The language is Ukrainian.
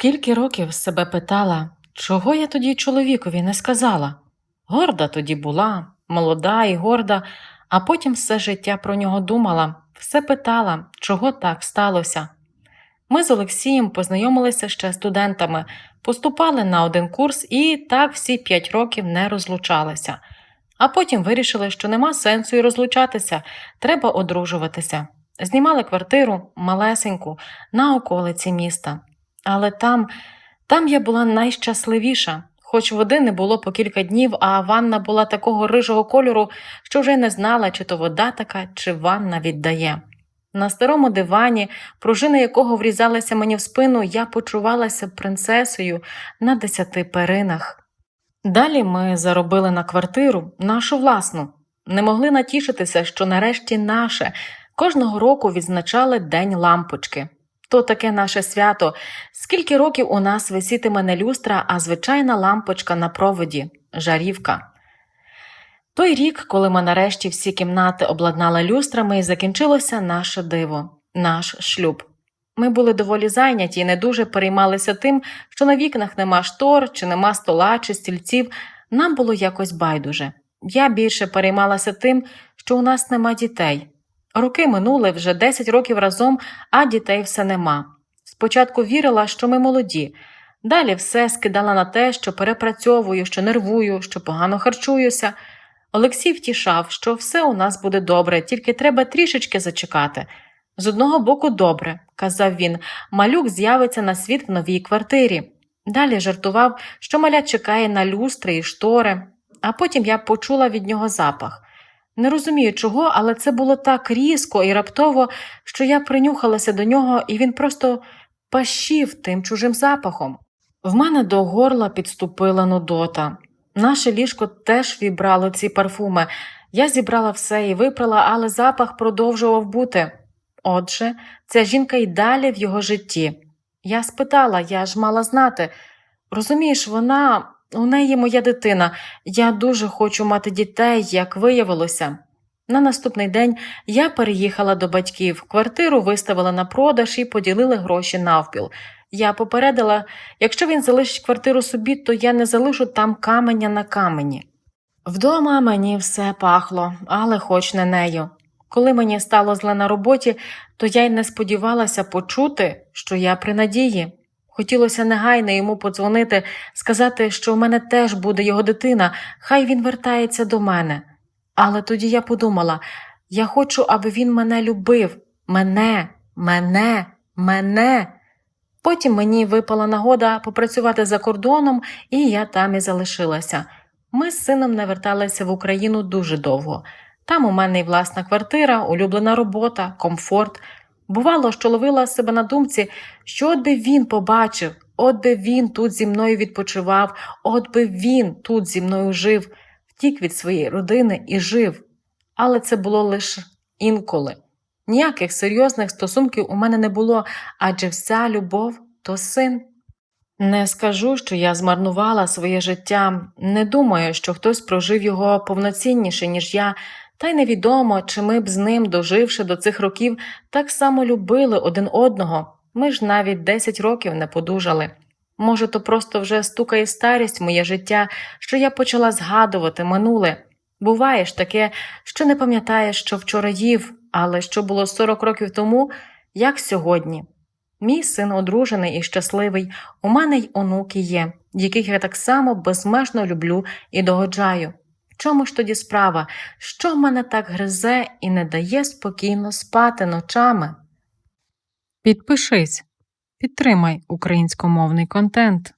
Скільки років себе питала, чого я тоді чоловікові не сказала? Горда тоді була, молода і горда, а потім все життя про нього думала, все питала, чого так сталося. Ми з Олексієм познайомилися ще студентами, поступали на один курс і так всі п'ять років не розлучалися. А потім вирішили, що нема сенсу і розлучатися, треба одружуватися. Знімали квартиру малесеньку на околиці міста. Але там, там я була найщасливіша, хоч води не було по кілька днів, а ванна була такого рижого кольору, що вже не знала, чи то вода така, чи ванна віддає. На старому дивані, пружини якого врізалися мені в спину, я почувалася принцесою на десяти перинах. Далі ми заробили на квартиру, нашу власну. Не могли натішитися, що нарешті наше. Кожного року відзначали День лампочки. То таке наше свято. Скільки років у нас висітиме не люстра, а звичайна лампочка на проводі жарівка. Той рік, коли ми нарешті всі кімнати обладнали люстрами, закінчилося наше диво, наш шлюб. Ми були доволі зайняті і не дуже переймалися тим, що на вікнах нема штор, чи нема стола, чи стільців. Нам було якось байдуже. Я більше переймалася тим, що у нас нема дітей. Роки минули вже 10 років разом, а дітей все нема. Спочатку вірила, що ми молоді. Далі все скидала на те, що перепрацьовую, що нервую, що погано харчуюся. Олексій втішав, що все у нас буде добре, тільки треба трішечки зачекати. З одного боку, добре, казав він, малюк з'явиться на світ в новій квартирі. Далі жартував, що маля чекає на люстри і штори, а потім я почула від нього запах. Не розумію чого, але це було так різко і раптово, що я принюхалася до нього, і він просто пащив тим чужим запахом. В мене до горла підступила нудота. Наше ліжко теж вібрало ці парфуми. Я зібрала все і випрала, але запах продовжував бути. Отже, ця жінка й далі в його житті. Я спитала, я ж мала знати. Розумієш, вона, у неї моя дитина. Я дуже хочу мати дітей, як виявилося. На наступний день я переїхала до батьків, квартиру виставила на продаж і поділили гроші навпіл. Я попередила, якщо він залишить квартиру собі, то я не залишу там каменя на камені. Вдома мені все пахло, але хоч не нею. Коли мені стало зле на роботі, то я й не сподівалася почути, що я при надії. Хотілося негайно йому подзвонити, сказати, що в мене теж буде його дитина, хай він вертається до мене. Але тоді я подумала я хочу, аби він мене любив, мене, мене, мене. Потім мені випала нагода попрацювати за кордоном, і я там і залишилася. Ми з сином не верталися в Україну дуже довго. Там у мене й власна квартира, улюблена робота, комфорт. Бувало, що ловила себе на думці, що от би він побачив, от би він тут зі мною відпочивав, от би він тут зі мною жив, втік від своєї родини і жив. Але це було лише інколи. Ніяких серйозних стосунків у мене не було, адже вся любов то син. Не скажу, що я змарнувала своє життя, не думаю, що хтось прожив його повноцінніше, ніж я, та й невідомо, чи ми б з ним, доживши до цих років, так само любили один одного. Ми ж навіть 10 років не подужали. Може, то просто вже стукає старість моє життя, що я почала згадувати минуле. Буває ж таке, що не пам'ятаєш, що вчора їв, але що було 40 років тому, як сьогодні. Мій син одружений і щасливий, у мене й онуки є, яких я так само безмежно люблю і догоджаю. В чому ж тоді справа, що мене так гризе і не дає спокійно спати ночами? Підпишись, підтримай українськомовний контент.